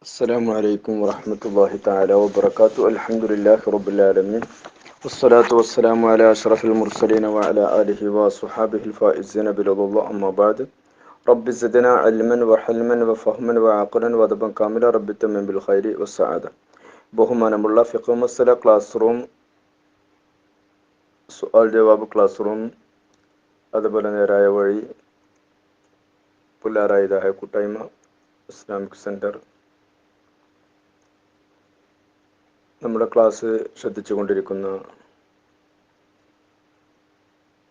السلام عليكم ورحمة الله تعالى وبركاته الحمد لله رب العالمين والصلاة والسلام على أشرف المرسلين وعلى آله وصحابه الفائزين برضا الله أما بعد رب زدنا علما وحلما وفهما وعقلا وأدبا كاملا رب تمن بالخير والسعادة ബഹുമാനമുള്ള ഫിഖ് മസല ക്ലാസ് റൂം സുആൽ ജവാബ് ക്ലാസ് റൂം അതുപോലെ നേരായ വഴി പുല്ലാറായതായ കൂട്ടായ്മ ഇസ്ലാമിക് സെൻറ്റർ നമ്മുടെ ക്ലാസ് ശ്രദ്ധിച്ചു കൊണ്ടിരിക്കുന്ന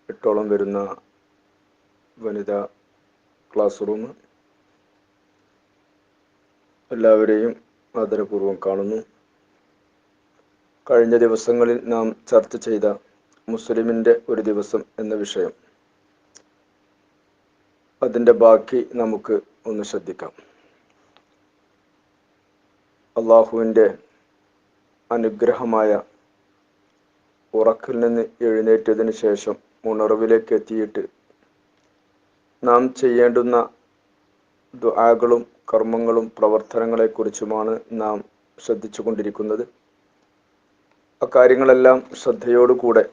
എട്ടോളം വരുന്ന വനിതാ ക്ലാസ് റൂം എല്ലാവരെയും ആദരപൂർവം കാണുന്നു. കഴിഞ്ഞ ദിവസങ്ങളിൽ നാം ചർച്ച ചെയ്ത മുസ്ലിമിന്റെ ഒരു ദിവസം എന്ന വിഷയം. അതിന്റെ ബാക്കി നമുക്ക് ഒന്ന് ശ്രദ്ധിക്കാം. അള്ളാഹുവിന്റെ അനുഗ്രഹമായ ഉറക്കിൽ നിന്ന് എഴുന്നേറ്റതിന് ശേഷം ഉണർവിലേക്ക് എത്തിയിട്ട് നാം ചെയ്യേണ്ടുന്ന ദുആകളും കർമ്മങ്ങളും പ്രവർത്തനങ്ങളെക്കുറിച്ചുമാണ് നാം ശ്രദ്ധിച്ചു കൊണ്ടിരിക്കുന്നത് അക്കാര്യങ്ങളെല്ലാം ശ്രദ്ധയോടുകൂടെ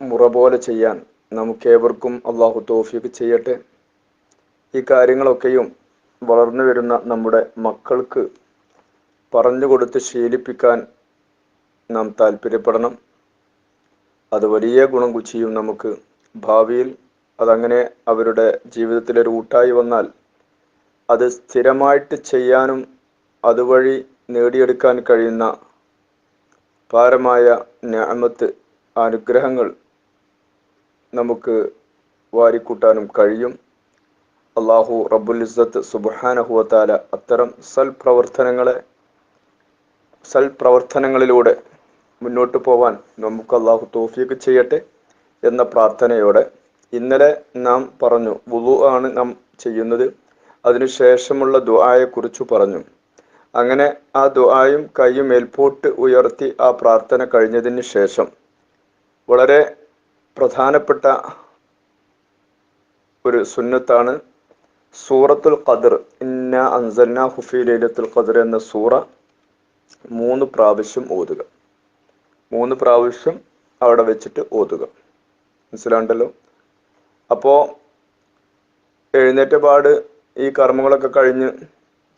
മുറ പോലെ ചെയ്യാൻ നമുക്കേവർക്കും അള്ളാഹു തോഫിക്ക് ചെയ്യട്ടെ. ഈ കാര്യങ്ങളൊക്കെയും വളർന്നു വരുന്ന നമ്മുടെ മക്കൾക്ക് പറഞ്ഞു കൊടുത്ത് ശീലിപ്പിക്കാൻ നാം താല്പര്യപ്പെടണം. അത് വലിയ ഗുണം ചെയ്യും നമുക്ക് ഭാവിയിൽ അതങ്ങനെ അവരുടെ ജീവിതത്തിലെ റൂട്ടായി വന്നാൽ അത് സ്ഥിരമായിട്ട് ചെയ്യാനും അതുവഴി നേടിയെടുക്കാൻ കഴിയുന്ന പാരമായ ഞാമത്ത് അനുഗ്രഹങ്ങൾ നമുക്ക് വാരിക്കൂട്ടാനും കഴിയും. അള്ളാഹു റബുൽ ഇസ്സത്ത് സുബാനഹുവത്താല അത്തരം സൽപ്രവർത്തനങ്ങളെ സൽപ്രവർത്തനങ്ങളിലൂടെ മുന്നോട്ട് പോവാൻ നമുക്ക് അള്ളാഹു തോഫിയൊക്കെ ചെയ്യട്ടെ എന്ന പ്രാർത്ഥനയോടെ ഇന്നലെ നാം പറഞ്ഞു വുളു ആണ് നാം ചെയ്യുന്നത്. അതിനുശേഷമുള്ള ദുആയെക്കുറിച്ച് പറഞ്ഞു. അങ്ങനെ ആ ദുആയും കൈയും മേൽപോട്ട് ഉയർത്തി ആ പ്രാർത്ഥന കഴിഞ്ഞതിന് ശേഷം വളരെ പ്രധാനപ്പെട്ട ഒരു സുന്നത്താണ് സൂറത്തുൽ ഖദർ. ഇന്ന അൻസൽനാ ഹുഫി ലൈലത്തുൽ ഖദർ എന്ന സൂറ മൂന്ന് പ്രാവശ്യം ഓതുക. മൂന്ന് പ്രാവശ്യം അവിടെ വെച്ചിട്ട് ഓതുക. മനസ്സിലാണ്ടല്ലോ അപ്പോ എഴുന്നേറ്റ പാട് ഈ കർമ്മങ്ങളൊക്കെ കഴിഞ്ഞ്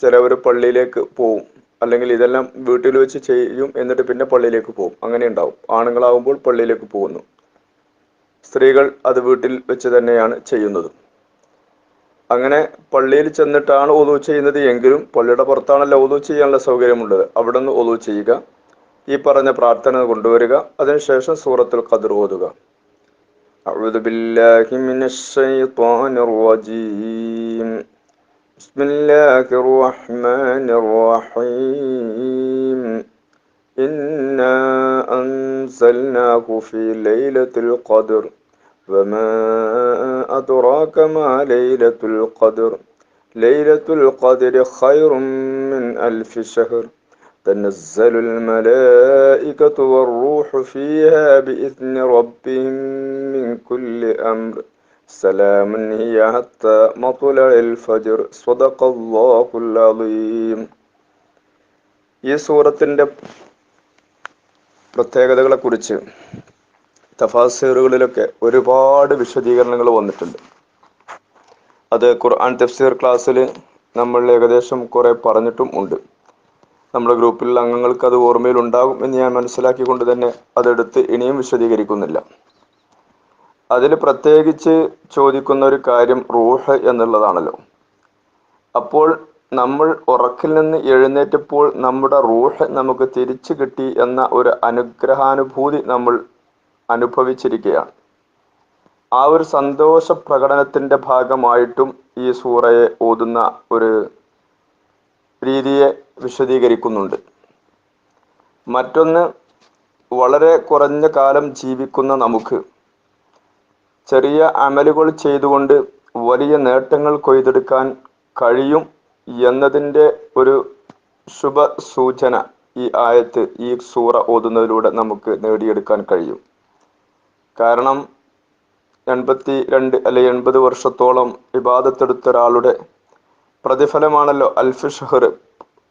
ചിലവർ പള്ളിയിലേക്ക് പോവും. അല്ലെങ്കിൽ ഇതെല്ലാം വീട്ടിൽ വെച്ച് ചെയ്യും എന്നിട്ട് പിന്നെ പള്ളിയിലേക്ക് പോകും അങ്ങനെ ഉണ്ടാവും. ആണുങ്ങളാവുമ്പോൾ പള്ളിയിലേക്ക് പോകുന്നു. സ്ത്രീകൾ അത് വീട്ടിൽ വെച്ച് തന്നെയാണ് ചെയ്യുന്നത്. അങ്ങനെ പള്ളിയിൽ ചെന്നിട്ടാണ് ഒതു ചെയ്യുന്നത് എങ്കിലും പള്ളിയുടെ പുറത്താണല്ലോ ഒതു ചെയ്യാനുള്ള സൗകര്യമുള്ളത് അവിടെ നിന്ന് ഒതു ചെയ്യുക ഈ പറഞ്ഞ പ്രാർത്ഥന കൊണ്ടുവരിക അതിനുശേഷം സൂറത്തുൽ ഖദർ ഓതുക أعوذ بالله من الشيطان الرجيم بسم الله الرحمن الرحيم إنا أنزلناه في ليلة القدر وما أدراك ما ليلة القدر ليلة القدر خير من ألف شهر تنزل الملائكة والروح فيها بإذن ربهم من كل أمر سلام هي حتى مطلع الفجر صدق الله العظيم ഈ സൂറത്തിൻ്റെ പ്രത്യേകതകളെക്കുറിച്ച് തഫാസീറുകളിലൊക്കെ ഒരുപാട് വിശദീകരണങ്ങൾ വന്നിട്ടുണ്ട്. അത് ഖുർആൻ തഫ്സീർ ക്ലാസ്സിൽ നമ്മൾ ഏകദേശം കുറെ പറഞ്ഞിട്ടും ഉണ്ട്. നമ്മുടെ ഗ്രൂപ്പിലുള്ള അംഗങ്ങൾക്ക് അത് ഓർമ്മയിൽ ഉണ്ടാകും എന്ന് ഞാൻ മനസ്സിലാക്കിക്കൊണ്ട് തന്നെ അതെടുത്ത് ഇനിയും വിശദീകരിക്കുന്നില്ല. അതിൽ പ്രത്യേകിച്ച് ചോദിക്കുന്ന ഒരു കാര്യം റൂഹ് എന്നുള്ളതാണല്ലോ. അപ്പോൾ നമ്മൾ ഉറക്കിൽ നിന്ന് എഴുന്നേറ്റപ്പോൾ നമ്മുടെ റൂഹ് നമുക്ക് തിരിച്ചു കിട്ടി എന്ന ഒരു അനുഗ്രഹാനുഭൂതി നമ്മൾ അനുഭവിച്ചിരിക്കുകയാണ്. ആ ഒരു സന്തോഷ പ്രകടനത്തിന്റെ ഭാഗമായിട്ടും ഈ സൂറയെ ഓതുന്ന ഒരു രീതിയെ വിശദീകരിക്കുന്നുണ്ട്. മറ്റൊന്ന് വളരെ കുറഞ്ഞ കാലം ജീവിക്കുന്ന നമുക്ക്. ചെറിയ അമലുകൾ ചെയ്തുകൊണ്ട് വലിയ നേട്ടങ്ങൾ കൊയ്തെടുക്കാൻ കഴിയും എന്നതിന്റെ ഒരു ശുഭ സൂചന ഈ ആയത്ത് ഈ സൂറ ഓതുന്നതിലൂടെ നമുക്ക് നേടിയെടുക്കാൻ കഴിയും. കാരണം എൺപത്തി രണ്ട് അല്ലെ എൺപത് വർഷത്തോളം വിവാദത്തെടുത്ത ഒരാളുടെ പ്രതിഫലമാണല്ലോ അൽഫ് ഷഹർ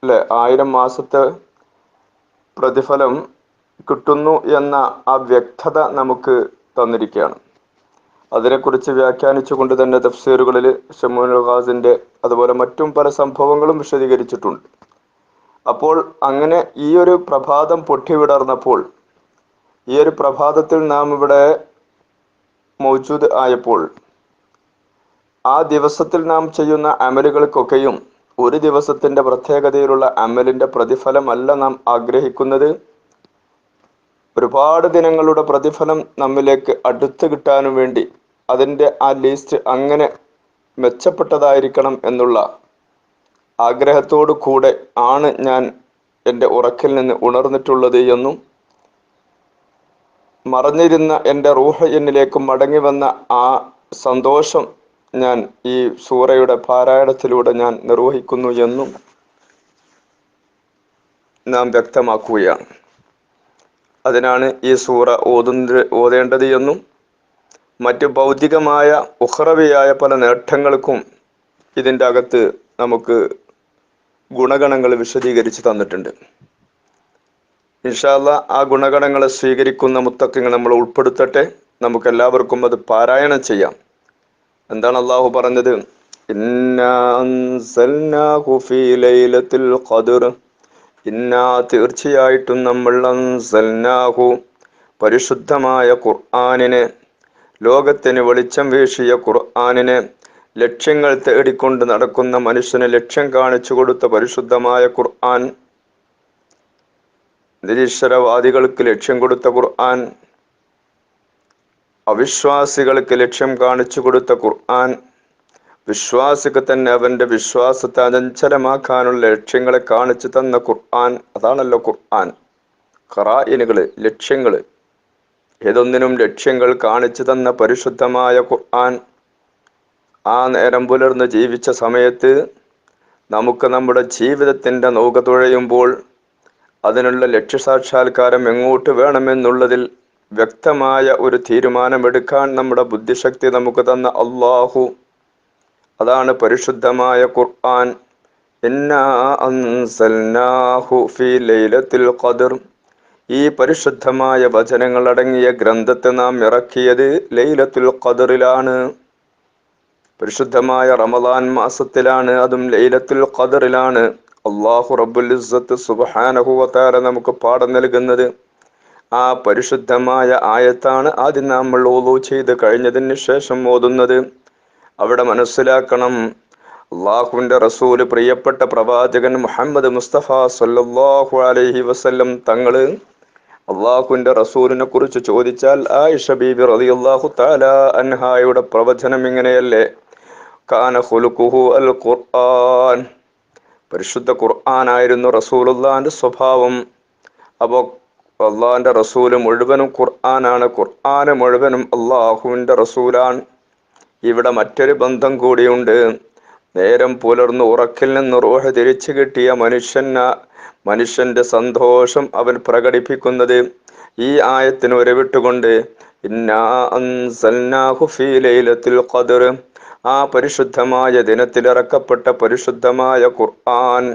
അല്ലെ ആയിരം മാസത്തെ പ്രതിഫലം കിട്ടുന്നു എന്ന ആ വ്യക്തത നമുക്ക് തന്നിരിക്കുകയാണ്. അതിനെക്കുറിച്ച് വ്യാഖ്യാനിച്ചുകൊണ്ട് തന്നെ തഫ്സീറുകളിൽ ഷമൂൽ ഖാസിന്റെ അതുപോലെ മറ്റും പല സംഭവങ്ങളും വിശദീകരിച്ചിട്ടുണ്ട്. അപ്പോൾ അങ്ങനെ ഈ ഒരു പ്രഭാതം പൊട്ടിവിടർന്നപ്പോൾ ഈ ഒരു പ്രഭാതത്തിൽ നാം ഇവിടെ മൗജൂദ് ആയപ്പോൾ ആ ദിവസത്തിൽ നാം ചെയ്യുന്ന അമലുകൾക്കൊക്കെയും ഒരു ദിവസത്തിന്റെ പ്രത്യേകതയിലുള്ള അമലിന്റെ പ്രതിഫലമല്ല നാം ആഗ്രഹിക്കുന്നത്. ഒരുപാട് ദിനങ്ങളുടെ പ്രതിഫലം നമ്മിലേക്ക് അടുത്ത് കിട്ടാനും വേണ്ടി അതിന്റെ ആ ലിസ്റ്റ് അങ്ങനെ മെച്ചപ്പെട്ടതായിരിക്കണം എന്നുള്ള ആഗ്രഹത്തോടു കൂടെ ആണ് ഞാൻ എന്റെ ഉറക്കിൽ നിന്ന് ഉണർന്നിട്ടുള്ളത് എന്നും മറഞ്ഞിരുന്ന എന്റെ റൂഹ എന്നിലേക്ക് മടങ്ങി വന്ന ആ സന്തോഷം ഞാൻ ഈ സൂറയുടെ പാരായണത്തിലൂടെ ഞാൻ നിർവഹിക്കുന്നു എന്നും നാം വ്യക്തമാക്കുകയാണ്. അതിനാണ് ഈ സൂറ ഓതുന്ന ഓതേണ്ടത് എന്നും മറ്റ് ഭൗതികമായ ഉഹ്റവിയായ പല നേട്ടങ്ങൾക്കും ഇതിന്റെ അകത്ത് നമുക്ക് ഗുണഗണങ്ങൾ വിശദീകരിച്ച് തന്നിട്ടുണ്ട്. ഇൻഷാല്ല ആ ഗുണഗണങ്ങളെ സ്വീകരിക്കുന്ന മുത്തക്കങ്ങൾ നമ്മൾ ഉൾപ്പെടുത്തട്ടെ. നമുക്ക് എല്ലാവർക്കും അത് പാരായണം ചെയ്യാം. എന്താണ് അള്ളാഹു പറഞ്ഞത്? ഇന്നാ തീർച്ചയായിട്ടും നമ്മൾ അൻസൽനാഹു പരിശുദ്ധമായ ഖുർആനിനെ ലോകത്തിന് വെളിച്ചം വീശിയ ഖുർആനിനെ ലക്ഷ്യങ്ങൾ തേടിക്കൊണ്ട് നടക്കുന്ന മനുഷ്യന് ലക്ഷ്യം കാണിച്ചു കൊടുത്ത പരിശുദ്ധമായ ഖുർആൻ നിരീശ്വരവാദികൾക്ക് ലക്ഷ്യം കൊടുത്ത ഖുർആൻ അവിശ്വാസികൾക്ക് ലക്ഷ്യം കാണിച്ചു കൊടുത്ത ഖുർആൻ വിശ്വാസിക്ക് തന്നെ അവന്റെ വിശ്വാസത്തെ അചഞ്ചലമാക്കാനുള്ള ലക്ഷ്യങ്ങളെ കാണിച്ചു തന്ന ഖുർആൻ അതാണല്ലോ ഖുർആൻ. ഖറായിനുകൾ ലക്ഷ്യങ്ങൾ. ഏതൊന്നിനും ലക്ഷ്യങ്ങൾ കാണിച്ചു തന്ന പരിശുദ്ധമായ ഖുർആൻ. ആ നേരം പുലർന്ന് ജീവിച്ച സമയത്ത് നമുക്ക് നമ്മുടെ ജീവിതത്തിന്റെ നൗക തുഴയുമ്പോൾ അതിനുള്ള ലക്ഷ്യസാക്ഷാത്കാരം എങ്ങോട്ട് വേണമെന്നുള്ളതിൽ വ്യക്തമായ ഒരു തീരുമാനമെടുക്കാൻ നമ്മുടെ ബുദ്ധിശക്തി നമുക്ക് തന്ന അള്ളാഹു അതാണ് പരിശുദ്ധമായ ഖുർആൻ. ഖദർ. ഈ പരിശുദ്ധമായ വചനങ്ങൾ അടങ്ങിയ ഗ്രന്ഥത്തെ നാം ഇറക്കിയത് ലൈലത്തുൽ ഖദറിലാണ്. പരിശുദ്ധമായ റമദാൻ മാസത്തിലാണ് അതും ലൈലത്തുൽ ഖദറിലാണ്. അള്ളാഹു റബ്ബുൽ ഇസ്സത്ത് നമുക്ക് പാഠം നൽകുന്നത് ആ പരിശുദ്ധമായ ആയത്താണ് ആദ്യം നമ്മൾ ഓലോ ചെയ്ത് കഴിഞ്ഞതിന് ശേഷം ഓതുന്നത്. അവിടെ മനസ്സിലാക്കണം അള്ളാഹുവിന്റെ റസൂൽ പ്രിയപ്പെട്ട പ്രവാചകൻ മുഹമ്മദ് മുസ്തഫ സല്ലല്ലാഹു അലൈഹി വസ്ല്ലം തങ്ങൾ അള്ളാഹുവിന്റെ റസൂലിനെ കുറിച്ച് ചോദിച്ചാൽ ആയിഷ ബീബി അള്ളാഹു താല അൻഹായുടെ പ്രവചനം ഇങ്ങനെയല്ലേ? കാന ഖുലുഖുഹു അൽ ഖുർആൻ. പരിശുദ്ധ ഖുർആനായിരുന്നു റസൂലുള്ളാന്റെ സ്വഭാവം. അപ്പോൾ അള്ളാഹിന്റെ റസൂൽ മുഴുവനും ഖുർആനാണ്. ഖുർആന് മുഴുവനും അള്ളാഹുവിന്റെ റസൂലാണ്. ഇവിടെ മറ്റൊരു ബന്ധം കൂടിയുണ്ട്. നേരം പുലർന്ന് ഉറക്കിൽ നിന്ന് റൂഹ തിരിച്ചു കിട്ടിയ മനുഷ്യന് മനുഷ്യന്റെ സന്തോഷം അവൻ പ്രകടിപ്പിക്കുന്നത് ഈ ആയത്തിന് ഉരവിട്ടുകൊണ്ട് ഇന്നാ അൻസൽനാഹു ലൈലത്തുൽ ഖദ്ർ. ആ പരിശുദ്ധമായ ദിനത്തിൽ ഇറക്കപ്പെട്ട പരിശുദ്ധമായ ഖുർആൻ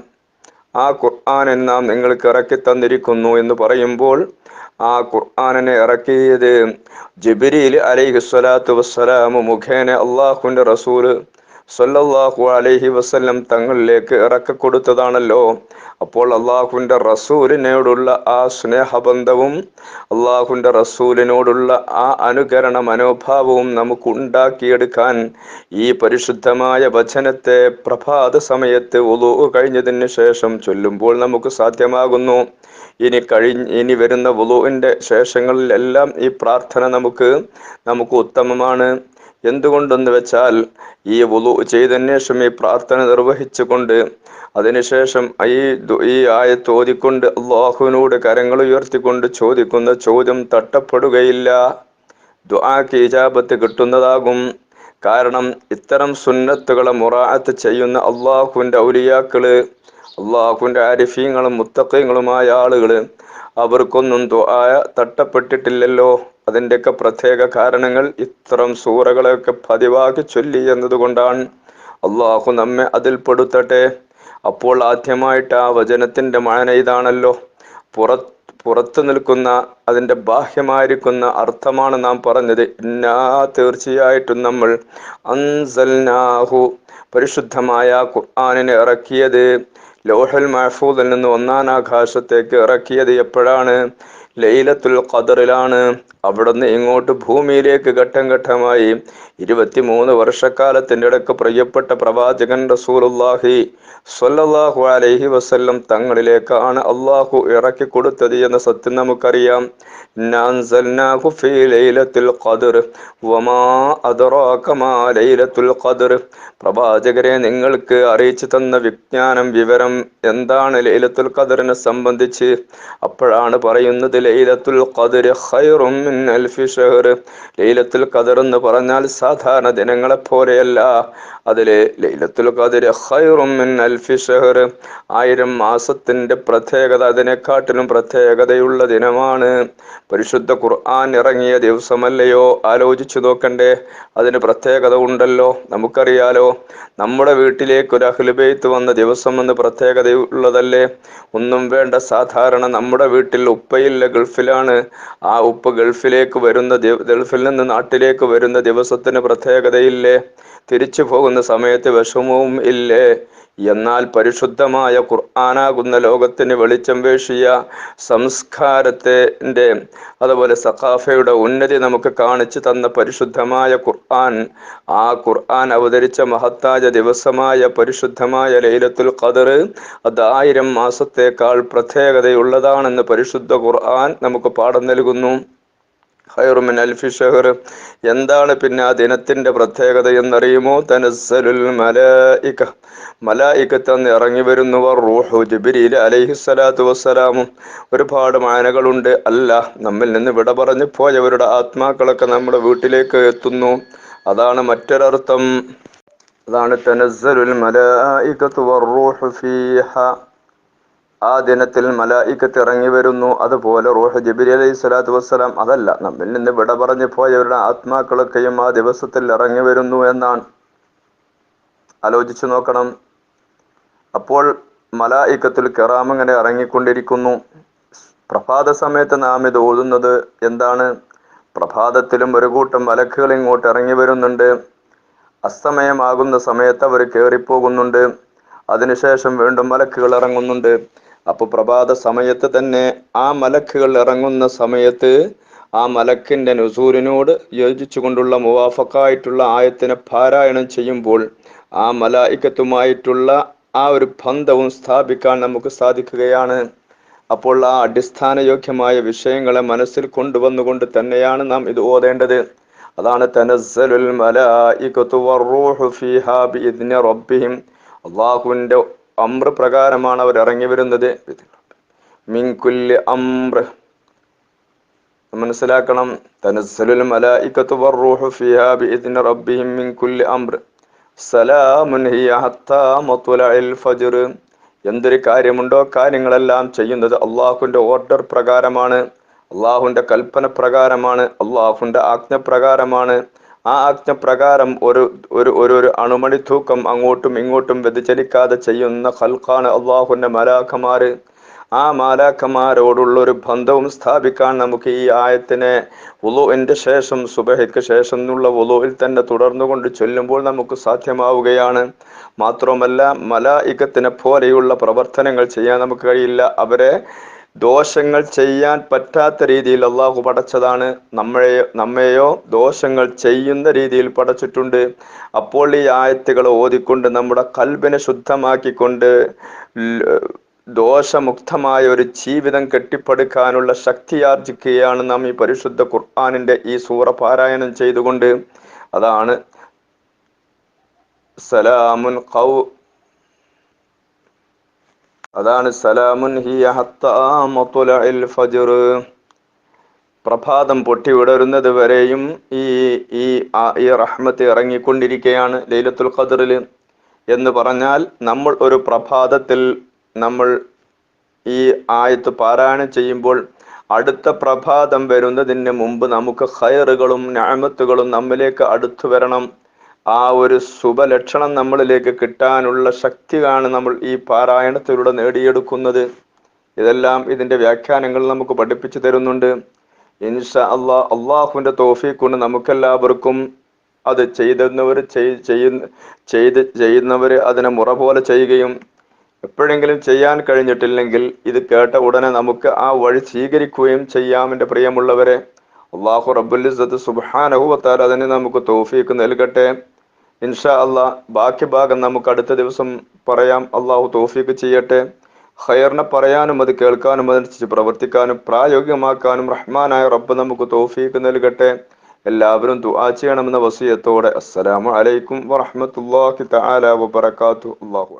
ആ ഖുർആൻ നാം നിങ്ങൾക്ക് ഇറക്കി തന്നിരിക്കുന്നു എന്ന് പറയുമ്പോൾ ആ ഖുർആാനിനെ ഇറക്കിയത് ജിബിരിയിൽ അലൈഹി സ്വലാത്തു വസ്സലാമു മുഖേന അള്ളാഹുവിന്റെ റസൂൽ സല്ലല്ലാഹു അലഹി വസ്ല്ലം തങ്ങളിലേക്ക് ഇറക്ക കൊടുത്തതാണല്ലോ അപ്പോൾ അള്ളാഹുവിന്റെ റസൂലിനോടുള്ള ആ സ്നേഹബന്ധവും അള്ളാഹുവിന്റെ റസൂലിനോടുള്ള ആ അനുകരണ മനോഭാവവും നമുക്ക് ഉണ്ടാക്കിയെടുക്കാൻ ഈ പരിശുദ്ധമായ വചനത്തെ പ്രഭാത സമയത്ത് ഒതു കഴിഞ്ഞതിന് ശേഷം ചൊല്ലുമ്പോൾ നമുക്ക് സാധ്യമാകുന്നു. ഇനി കഴിഞ്ഞ് ഇനി വരുന്ന വുളുവിന്റെ ശേഷങ്ങളിലെല്ലാം ഈ പ്രാർത്ഥന നമുക്ക് നമുക്ക് ഉത്തമമാണ്. എന്തുകൊണ്ടെന്ന് വെച്ചാൽ ഈ വുളു ചെയ്തതിന് ശേഷം ഈ പ്രാർത്ഥന നിർവഹിച്ചുകൊണ്ട് അതിനുശേഷം ഈ ഈ ആയത്ത് ഓതിക്കൊണ്ട് അള്ളാഹുവിനോട് കരങ്ങൾ ഉയർത്തിക്കൊണ്ട് ചോദിക്കുന്ന ചോദ്യം തട്ടപ്പെടുകയില്ല. ദുആക്ക് ഇജാബത്ത് കിട്ടുന്നതാകും. കാരണം ഇത്തരം സുന്നത്തുകളെ മുറാഅത്ത് ചെയ്യുന്ന അള്ളാഹുവിന്റെ ഔലിയാക്കൾ അള്ളാഹുവിന്റെ ആരിഫീങ്ങളും മുത്തക്കങ്ങളുമായ ആളുകൾ അവർക്കൊന്നും ദുആ തട്ടപ്പെട്ടിട്ടില്ലല്ലോ. അതിന്റെയൊക്കെ പ്രത്യേക കാരണങ്ങൾ ഇത്തരം സൂറകളെയൊക്കെ പതിവാക്കി ചൊല്ലി എന്നതുകൊണ്ടാണ്. അള്ളാഹു നമ്മെ അതിൽപ്പെടുത്തട്ടെ അപ്പോൾ ആദ്യമായിട്ട് ആ വചനത്തിന്റെ മഴന ഇതാണല്ലോ. പുറ പുറത്തു നിൽക്കുന്ന അതിന്റെ ബാഹ്യമായിരിക്കുന്ന അർത്ഥമാണ് നാം പറഞ്ഞത്. ഇന്നാ തീർച്ചയായിട്ടും നമ്മൾ അൻസൽനാഹു പരിശുദ്ധമായ ഖുർആാനിനെ ഇറക്കിയത്. ലോഹൽ മഹഫൂദിൽ നിന്ന് ഒന്നാം ആകാശത്തേക്ക് ഇറക്കിയത് എപ്പോഴാണ്? ലൈലത്തുൽ ഖദറിലാണ്. അവിടുന്ന് ഇങ്ങോട്ട് ഭൂമിയിലേക്ക് ഘട്ടം ഘട്ടമായി ഇരുപത്തിമൂന്ന് വർഷക്കാലത്തിന്റെ ഇടയ്ക്ക് പ്രിയപ്പെട്ട പ്രവാചകൻ റസൂലുല്ലാഹി സ്വല്ലല്ലാഹു അലൈഹി വസല്ലം തങ്ങളിലേക്കാണ് അള്ളാഹു ഇറക്കി കൊടുത്തത് എന്ന സത്യം നമുക്കറിയാം. പ്രവാചകരെ നിങ്ങൾക്ക് അറിയിച്ചു തന്ന വിജ്ഞാനം വിവരം എന്താണ് ലൈലത്തുൽ ഖദറിനെ സംബന്ധിച്ച്? അപ്പോഴാണ് പറയുന്നത് ലൈലത്തുൽ ഖദർ ഖൈറും മിൻ അൽഫി ഷഹർ ലൈലത്തുൽ ഖദർ എന്ന് പറഞ്ഞാൽ സാധാരണ ദിനങ്ങളെ പോലെയല്ല. അതിലെ ലൈലത്തുൽ ഖദർ ഖൈറും മിൻ അൽഫി ഷഹർ ആയിരം മാസത്തിന്റെ പ്രത്യേകത അതിനെക്കാട്ടിലും പ്രത്യേകതയുള്ള ദിനമാണ്. പരിശുദ്ധ ഖുർആൻ ഇറങ്ങിയ ദിവസമല്ലയോ? ആലോചിച്ചു നോക്കണ്ടേ. അതിന് പ്രത്യേകത ഉണ്ടല്ലോ. നമുക്കറിയാലോ നമ്മുടെ വീട്ടിലേക്ക് ഒരു അഹ്ലുബൈത്ത് വന്ന ദിവസം എന്ന് പ്രത്യേകതയുള്ളതല്ലേ? ഒന്നും വേണ്ട. സാധാരണ നമ്മുടെ വീട്ടിൽ ഉപ്പയില്ല ഗൾഫിലാണ്. ആ ഉപ്പ് ഗൾഫിലേക്ക് വരുന്ന ഗൾഫിൽ നിന്ന് നാട്ടിലേക്ക് വരുന്ന ദിവസത്തിന് പ്രത്യേകതയില്ലേ? തിരിച്ചു പോകുന്ന സമയത്ത് വിഷമവും ഇല്ലേ? എന്നാൽ പരിശുദ്ധമായ ഖുർആാനാകുന്ന ലോകത്തിന് വെളിച്ചം വീശിയ സംസ്കാരത്തിന്റെ അതുപോലെ സഖാഫയുടെ ഉന്നതി നമുക്ക് കാണിച്ചു തന്ന പരിശുദ്ധമായ ഖുർആൻ ആ ഖുർആൻ അവതരിച്ച മഹത്തായ ദിവസമായ പരിശുദ്ധമായ ലൈലത്തുൽ ഖദർ അത് ആയിരം മാസത്തേക്കാൾ പ്രത്യേകതയുള്ളതാണെന്ന് പരിശുദ്ധ ഖുർആൻ നമുക്ക് പാഠം നൽകുന്നു. ഖൈറുമിൻ അൽഫി ഷഹർ എന്താണ് പിന്നെ ആ ദിനത്തിന്റെ പ്രത്യേകത എന്നറിയുമോ? തനസ്സലുൽ മലായിക. മലായികത്ത് അന്ന് ഇറങ്ങി വരുന്നവർ റൂഹു ജിബ്രീൽ അലൈഹി സ്വലാത്തു വസ്സലാമും. ഒരുപാട് മാനകളുണ്ട്. അല്ല നമ്മിൽ നിന്ന് വിട പറഞ്ഞു പോയവരുടെ ആത്മാക്കളൊക്കെ നമ്മുടെ വീട്ടിലേക്ക് എത്തുന്നു. അതാണ് മറ്റൊരർത്ഥം. അതാണ് തനസ്സലുൽ വർ റൂഹു ഫീഹ. ആ ദിനത്തിൽ മലായിക്കത്ത് ഇറങ്ങി വരുന്നു. അതുപോലെ റൂഹ് ജബിരി അലൈഹി സ്വലാത്തു വസ്സലാം അതല്ല നമ്മിൽ നിന്ന് വിട പറഞ്ഞു പോയവരുടെ ആത്മാക്കളൊക്കെയും ആ ദിവസത്തിൽ ഇറങ്ങി വരുന്നു എന്നാണ്. ആലോചിച്ചു നോക്കണം. അപ്പോൾ മലായിക്കത്തിൽ കിറാം അങ്ങനെ ഇറങ്ങിക്കൊണ്ടിരിക്കുന്നു. പ്രഭാത സമയത്ത് നാം ഇത് ഓതുന്നത് എന്താണ്? പ്രഭാതത്തിലും ഒരു കൂട്ടം മലക്കുകൾ ഇങ്ങോട്ട് ഇറങ്ങി വരുന്നുണ്ട്. അസ്തമയമാകുന്ന സമയത്ത് അവർ കയറിപ്പോകുന്നുണ്ട്. അതിനുശേഷം വീണ്ടും മലക്കുകൾ ഇറങ്ങുന്നുണ്ട്. അപ്പൊ പ്രഭാത സമയത്ത് തന്നെ ആ മലക്കുകൾ ഇറങ്ങുന്ന സമയത്ത് ആ മലക്കിന്റെ നുസൂരിനോട് യോജിച്ചുകൊണ്ടുള്ള മുവാഫക്കായിട്ടുള്ള ആയത്തിനെ പാരായണം ചെയ്യുമ്പോൾ ആ മലായിക്കത്തുമായിട്ടുള്ള ആ ഒരു ബന്ധവും സ്ഥാപിക്കാൻ നമുക്ക് സാധിക്കുകയാണ്. അപ്പോൾ ആ അടിസ്ഥാന യോഗ്യമായ വിഷയങ്ങളെ മനസ്സിൽ കൊണ്ടുവന്നുകൊണ്ട് തന്നെയാണ് നാം ഇത് ഓതേണ്ടത്. അതാണ് തനസ്സലുൽ മലായിക്കത്തു ഫീഹാ ബിഇദ്നി റബ്ബിഹിം. അള്ളാഹുവിന്റെ അമ്ര പ്രകാരമാണ് അവർ ഇറങ്ങി വരുന്നത്. മിൻ കുല്ലി അമ്ര മനസ്സിലാക്കണം. തനസ്സലുൽ മലായികത്തു വർറൂഹു ഫിഹാ ബിഇദ്നി റബ്ബിഹിം മിൻ കുല്ലി അമ്ര. സലാമുൻ ഹിയ ഹത്താ മത്വലഇൽ ഫജ്ർ എന്തൊരു കാര്യമുണ്ടോ കാര്യങ്ങളെല്ലാം ചെയ്യുന്നത് അള്ളാഹുവിന്റെ ഓർഡർ പ്രകാരമാണ്. അള്ളാഹുവിന്റെ കൽപ്പന പ്രകാരമാണ്. അള്ളാഹുവിന്റെ ആജ്ഞ പ്രകാരമാണ്. ആ ആജ്ഞ പ്രകാരം ഒരു ഒരു ഒരു ഒരു അണുമണി തൂക്കം അങ്ങോട്ടും ഇങ്ങോട്ടും വ്യതിചലിക്കാതെ ചെയ്യുന്ന ഹൽഖാണ് അള്ളാഹുന്റെ മലാഖമാര്. ആ മാലാഖമാരോടുള്ളൊരു ബന്ധവും സ്ഥാപിക്കാൻ നമുക്ക് ഈ ആയത്തിനെ ഉലുവിന്റെ ശേഷം സുബഹയ്ക്ക് ശേഷം എന്നുള്ള ഉലുവിൽ തന്നെ തുടർന്നുകൊണ്ട് ചൊല്ലുമ്പോൾ നമുക്ക് സാധ്യമാവുകയാണ്. മാത്രമല്ല മലായികത്തിനെ പോലെയുള്ള പ്രവർത്തനങ്ങൾ ചെയ്യാൻ നമുക്ക് കഴിയില്ല. അവരെ ദോഷങ്ങൾ ചെയ്യാൻ പറ്റാത്ത രീതിയിൽ അള്ളാഹു പടച്ചതാണ് നമ്മളെ നമ്മെയോ ദോഷങ്ങൾ ചെയ്യുന്ന രീതിയിൽ പടച്ചിട്ടുണ്ട്. അപ്പോൾ ഈ ആയത്തുകൾ ഓതിക്കൊണ്ട് നമ്മുടെ കൽബിനെ ശുദ്ധമാക്കിക്കൊണ്ട് ദോഷമുക്തമായ ഒരു ജീവിതം കെട്ടിപ്പടുക്കാനുള്ള ശക്തി ആർജിക്കുകയാണ് നാം ഈ പരിശുദ്ധ ഖുർആാനിന്റെ ഈ സൂറ പാരായണം ചെയ്തുകൊണ്ട്. അതാണ് സലാമുൻ ഖൗ അതാണ് സലാമുൻ ഹിയ ഹത്താ മത്ലഇൽ ഫജ്ർ. പ്രഭാതം പൊട്ടി വിടരുന്നത് വരെയും ഈ ഈ ഈ റഹ്മത്ത് ഇറങ്ങിക്കൊണ്ടിരിക്കുകയാണ് ലൈലത്തുൽ ഖദറിൽ. എന്ന് പറഞ്ഞാൽ നമ്മൾ ഒരു പ്രഭാതത്തിൽ നമ്മൾ ഈ ആയത്ത് പാരായണം ചെയ്യുമ്പോൾ അടുത്ത പ്രഭാതം വരുന്നതിന് മുമ്പ് നമുക്ക് ഹയറുകളും ഞാമത്തുകളും നമ്മിലേക്ക് അടുത്തു വരണം ആ ഒരു ശുഭലക്ഷണം നമ്മളിലേക്ക് കിട്ടാനുള്ള ശക്തിയാണ് നമ്മൾ ഈ പാരായണത്തിലൂടെ നേടിയെടുക്കുന്നത്. ഇതെല്ലാം ഇതിന്റെ വ്യാഖ്യാനങ്ങൾ നമുക്ക് പഠിപ്പിച്ചു തരുന്നുണ്ട്. ഇൻഷാ അള്ളാ അള്ളാഹുവിന്റെ തോഫീഖ് കൊണ്ട് നമുക്കെല്ലാവർക്കും അത് ചെയ്തവർ ചെയ്യുന്ന ചെയ്ത് ചെയ്യുന്നവർ അതിനെ മുറ പോലെ ചെയ്യുകയും എപ്പോഴെങ്കിലും ചെയ്യാൻ കഴിഞ്ഞിട്ടില്ലെങ്കിൽ ഇത് കേട്ട ഉടനെ നമുക്ക് ആ വഴി സ്വീകരിക്കുകയും ചെയ്യാം എന്റെ പ്രിയമുള്ളവരെ. അള്ളാഹു റബ്ബുലിസത്ത് സുബാനഹുവത്താൽ അതിന് നമുക്ക് തോഫീക്ക് നൽകട്ടെ. ഇൻഷാ അള്ളാ ബാക്കി ഭാഗം നമുക്ക് അടുത്ത ദിവസം പറയാം. അള്ളാഹു തോഫീക്ക് ചെയ്യട്ടെ. ഹയറിനെ പറയാനും അത് കേൾക്കാനും അതനുസരിച്ച് പ്രവർത്തിക്കാനും പ്രായോഗികമാക്കാനും റഹ്മാനായ റബ്ബ് നമുക്ക് തോഫീക്ക് നൽകട്ടെ. എല്ലാവരും ദുആ ചെയ്യണമെന്ന വസിയത്തോടെ. അസ്സലാമു അലൈക്കും വറഹ്മത്തുള്ളാഹി തആല വബറകാതുഹു. അല്ലാഹു